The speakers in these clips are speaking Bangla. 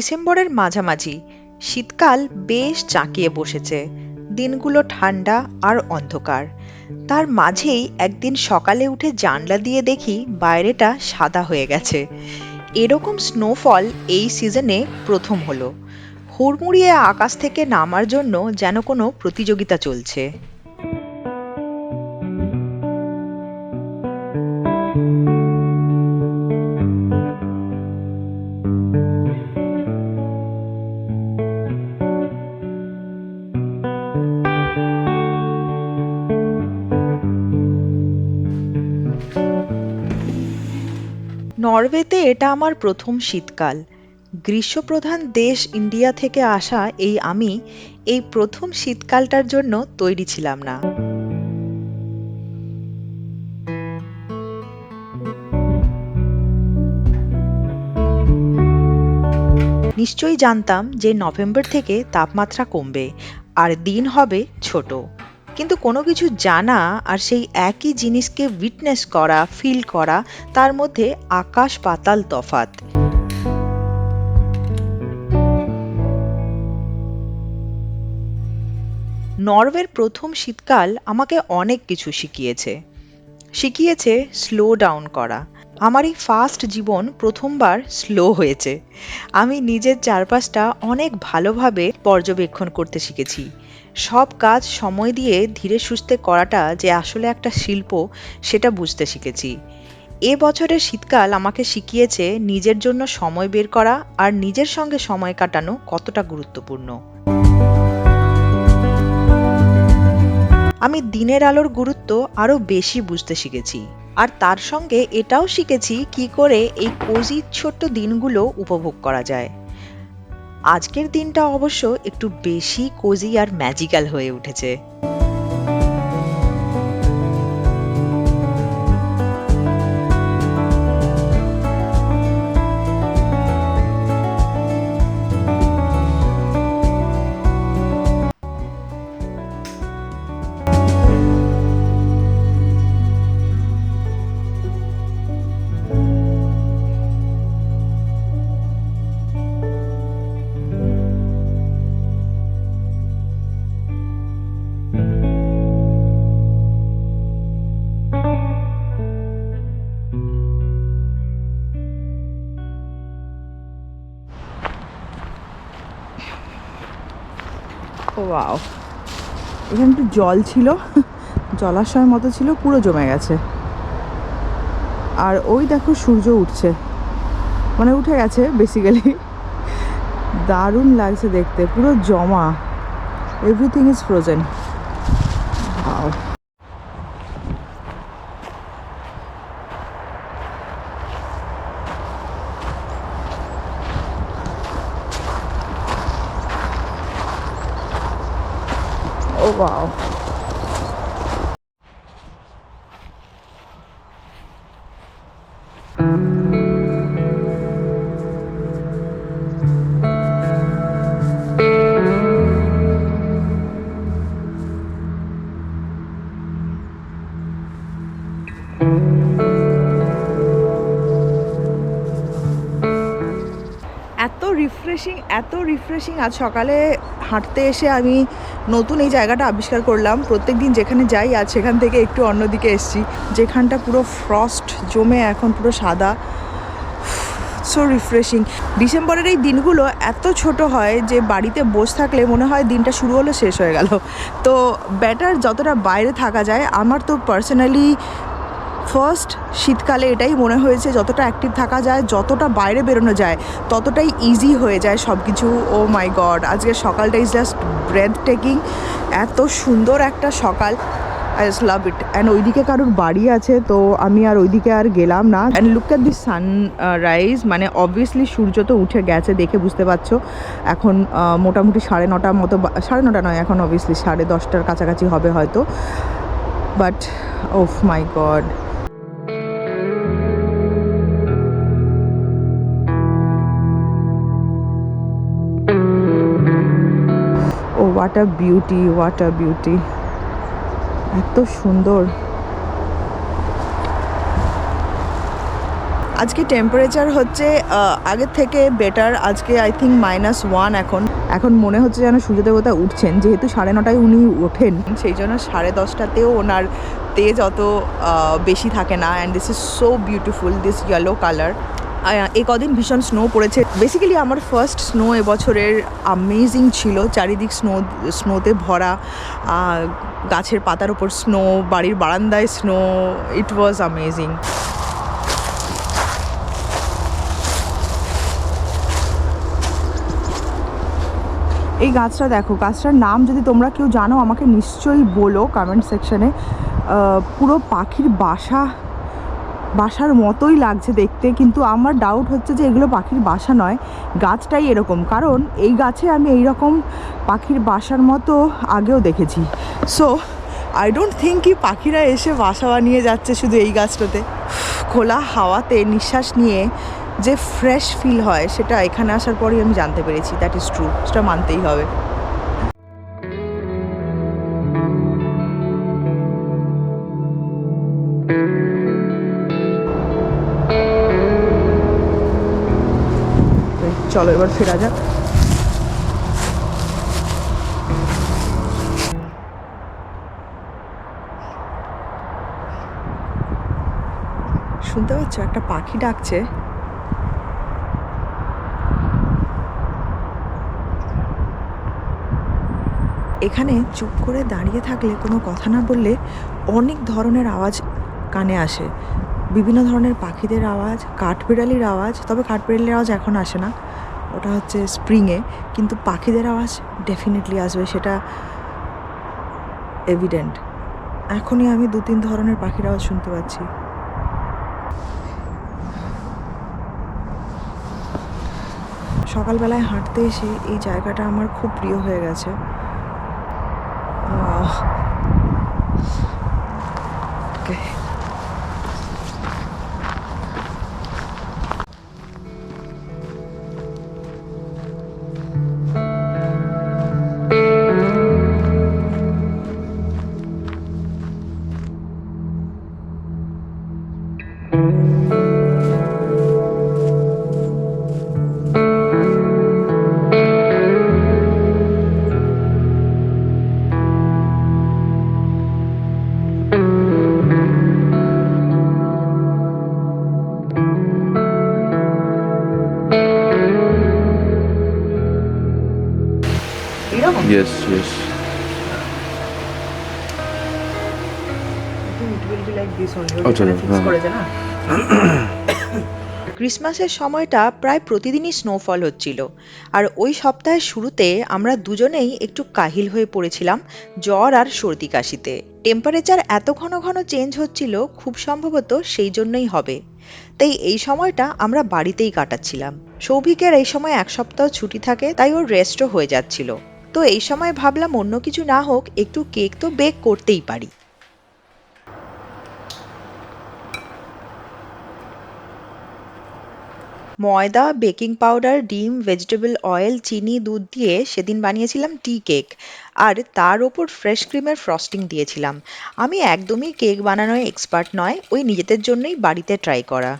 ডিসেম্বরের মাঝামাঝি। শীতকাল বেশ জাঁকিয়ে বসেছে। দিনগুলো ঠান্ডা আর অন্ধকার। তার মাঝেই একদিন সকালে উঠে জানলা দিয়ে দেখি বাইরেটা সাদা হয়ে গেছে। এরকম স্নোফল এই সিজনে প্রথম হলো। হুড়মুড়িয়ে আকাশ থেকে নামার জন্য যেন কোনো প্রতিযোগিতা চলছে। নরওয়েতে এটা আমার প্রথম শীতকাল। গ্রীষ্মপ্রধান দেশ ইন্ডিয়া থেকে আসা এই আমি এই প্রথম শীতকালটার জন্য তৈরি ছিলাম না। নিশ্চয়ই জানতাম যে নভেম্বর থেকে তাপমাত্রা কমবে, আর দিন হবে ছোট। কিন্তু কোনো কিছু জানা আর সেই একই জিনিসকে উইটনেস করা ফিল করা, তার মধ্যে আকাশ পাতাল তফাত নরওয়ের প্রথম শীতকাল আমাকে অনেক কিছু শিখিয়েছে। শিখিয়েছে স্লো ডাউন করা। আমার এই ফাস্ট জীবন প্রথমবার স্লো হয়েছে। আমি নিজের চারপাশটা অনেক ভালোভাবে পর্যবেক্ষণ করতে শিখেছি। সব কাজ সময় দিয়ে ধীরে সুস্থে করাটা যে আসলে একটা শিল্প, সেটা বুঝতে শিখেছি। এ বছরের শীতকাল আমাকে শিখিয়েছে নিজের জন্য সময় বের করা আর নিজের সঙ্গে সময় কাটানো কতটা গুরুত্বপূর্ণ। আমি দিনের আলোর গুরুত্ব আরও বেশি বুঝতে শিখেছি আর তার সঙ্গে এটাও শিখেছি কি করে এই কোজি ছোট্ট দিনগুলো উপভোগ করা যায়। আজকের দিনটা অবশ্য একটু বেশি কোজি আর ম্যাজিক্যাল হয়ে উঠেছে। ওয়াও এখানে একটু জল ছিল জলাশয় মতো ছিল, পুরো জমে গেছে। আর ওই দেখো সূর্য উঠছে। মানে উঠে গেছে বেসিক্যালি দারুণ লাগছে দেখতে, পুরো জমা। এভরিথিং ইজ ফ্রোজেন এত রিফ্রেশিং আজ সকালে হাঁটতে এসে আমি নতুন এই জায়গাটা আবিষ্কার করলাম। প্রত্যেক দিন যেখানে যাই, আজ সেখান থেকে একটু অন্যদিকে এসছি। যেখানটা পুরো ফ্রস্ট জমে এখন পুরো সাদা। সো রিফ্রেশিং ডিসেম্বরের এই দিনগুলো এত ছোট হয় যে বাড়িতে বসে থাকলে মনে হয় দিনটা শুরু হলো, শেষ হয়ে গেল। তো বেটার যতটা বাইরে থাকা যায়, আমার তো পার্সোনালি ফার্স্ট, শীতকালে এটাই মনে হয়েছে, যতটা অ্যাক্টিভ থাকা যায়, যতটা বাইরে বেরোনো যায়, ততটাই ইজি হয়ে যায় সব কিছু ও মাই গড আজকের সকালটা ইজ জাস্ট ব্রেথ টেকিং এত সুন্দর একটা সকাল। I just love it and ওইদিকে কারোর বাড়ি আছে, তো আমি আর ওইদিকে আর গেলাম না। And look at the sunrise মানে অবভিয়াসলি সূর্য তো উঠে গেছে দেখে বুঝতে পারছ। এখন মোটামুটি সাড়ে নটার মতো সাড়ে নটা নয়, এখন অবভিয়াসলি সাড়ে দশটার কাছাকাছি হবে হয়তো। But oh my god what a beauty what a beauty এত সুন্দর। আজকে টেম্পারেচার হচ্ছে আগের থেকে বেটার আজকে আই থিঙ্ক মাইনাস ওয়ান এখন। এখন মনে হচ্ছে যেন সূর্য দেবতা উঠছেন, যেহেতু সাড়ে নটায় উনি ওঠেন। সেই জন্য সাড়ে দশটাতেও ওনার তেজ অত বেশি থাকে না। And this is so beautiful this yellow colour এই কদিন ভীষণ স্নো পড়েছে। বেসিক্যালি আমার ফার্স্ট স্নো এবছরের আমেজিং ছিল। চারিদিক স্নো স্নোতে ভরা গাছের পাতার ওপর স্নো বাড়ির বারান্দায় স্নো ইট ওয়াজ আমেজিং এই গাছটা দেখো, গাছটার নাম যদি তোমরা কেউ জানো, আমাকে নিশ্চয়ই বলো কমেন্ট সেকশনে পুরো পাখির বাসা বাসার মতোই লাগছে দেখতে, কিন্তু আমার ডাউট হচ্ছে যে এগুলো পাখির বাসা নয়। গাছটাই এরকম, কারণ এই গাছে আমি এই রকম পাখির বাসার মতো আগেও দেখেছি। সো আই ডোন্ট থিঙ্ক কি পাখিরা এসে বাসা বানিয়ে যাচ্ছে শুধু এই গাছটাতে। খোলা হাওয়াতে নিঃশ্বাস নিয়ে যে ফ্রেশ ফিল হয়, সেটা এখানে আসার পরেই আমি জানতে পেরেছি দ্যাট ইজ ট্রু সেটা মানতেই হবে। চলো, এবার ফেরা যাক। শুনতে পাচ্ছ, একটা পাখি ডাকছে। এখানে চুপ করে দাঁড়িয়ে থাকলে, কোনো কথা না বললে অনেক ধরনের আওয়াজ কানে আসে। বিভিন্ন ধরনের পাখিদের আওয়াজ, কাঠবিড়ালির আওয়াজ, তবে কাঠবিড়ালির আওয়াজ এখন আসে না। ওটা হচ্ছে স্প্রিংয়ে কিন্তু পাখিদের আওয়াজ ডেফিনেটলি আসবে, সেটা এভিডেন্ট এখনই আমি দু তিন ধরনের পাখির আওয়াজ শুনতে পাচ্ছি। সকালবেলায় হাঁটতে এসে এই জায়গাটা আমার খুব প্রিয় হয়ে গেছে। করেছে না? ক্রিসমাসের সময়টা প্রায় প্রতিদিনই স্নোফল হচ্ছিল। আর ওই সপ্তাহের শুরুতে আমরা দুজনেই একটু কাহিল হয়ে পড়েছিলাম জ্বর আর সর্দি কাশিতে। টেম্পারেচার এত ঘন ঘন চেঞ্জ হচ্ছিল খুব সম্ভবত সেই জন্যই হবে। তাই এই সময়টা আমরা বাড়িতেই কাটাচ্ছিলাম। সৌভিকের এই সময় এক সপ্তাহ ছুটি থাকে তাই ওর রেস্টও হয়ে যাচ্ছিল। তো এই সময় ভাবলাম অন্য কিছু না হোক, একটু কেক তো বেক করতেই পারি। ময়দা, বেকিং পাউডার, ডিম, ভেজিটেবল অয়েল, চিনি, দুধ দিয়ে সেদিন বানিয়েছিলাম টি কেক। আর তার ওপর ফ্রেশ ক্রিমের ফ্রস্টিং দিয়েছিলাম। আমি একদমই কেক বানানোয় এক্সপার্ট নয়, ওই নিজেদের জন্যই বাড়িতে ট্রাই করা।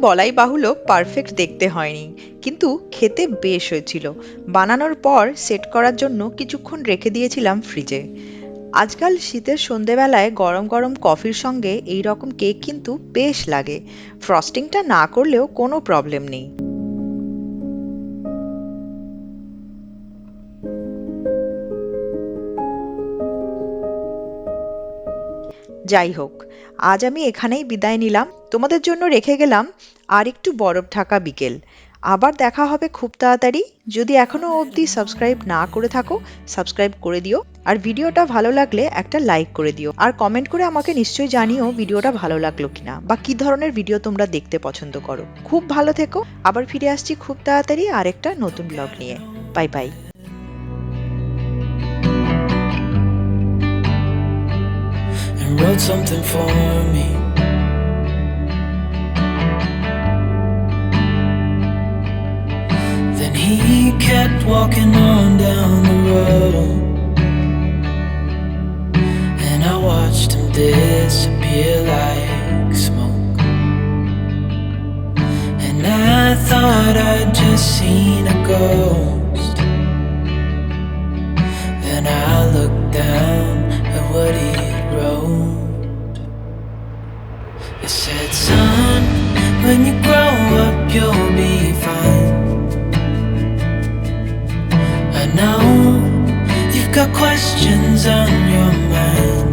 বলাই বাহুল্য পারফেক্ট দেখতে হয়নি। কিন্তু খেতে বেশ হয়েছিল। বানানোর পর সেট করার জন্য কিছুক্ষণ রেখে দিয়েছিলাম ফ্রিজে আজকাল শীতের সন্ধেবেলায় গরম গরম কফির সঙ্গে এই রকম কেক কিন্তু বেশ লাগে। ফ্রস্টিংটা না করলেও কোনো প্রবলেম নেই। যাই হোক আজ আমি এখানেই বিদায় নিলাম। তোমাদের জন্য রেখে গেলাম আর একটু বরফ ঢাকা বিকেল। আবার দেখা হবে খুব তাড়াতাড়ি। যদি এখনও অবধি সাবস্ক্রাইব না করে থাকো, সাবস্ক্রাইব করে দিও। আর ভিডিওটা ভালো লাগলে একটা লাইক করে দিও। আর কমেন্ট করে আমাকে নিশ্চয়ই জানিও ভিডিওটা ভালো লাগল কিনা বা কি ধরনের ভিডিও তোমরা দেখতে পছন্দ করো। খুব ভালো থেকো। আবার ফিরে আসছি খুব তাড়াতাড়ি আরেকটা নতুন ব্লগ নিয়ে। Bye bye. Wrote something for me. Then he kept walking on down the road, and I watched him disappear like smoke. And I thought I'd just seen a ghost. Then I looked down when you grow up, you'll be fine. I know you've got questions on your mind.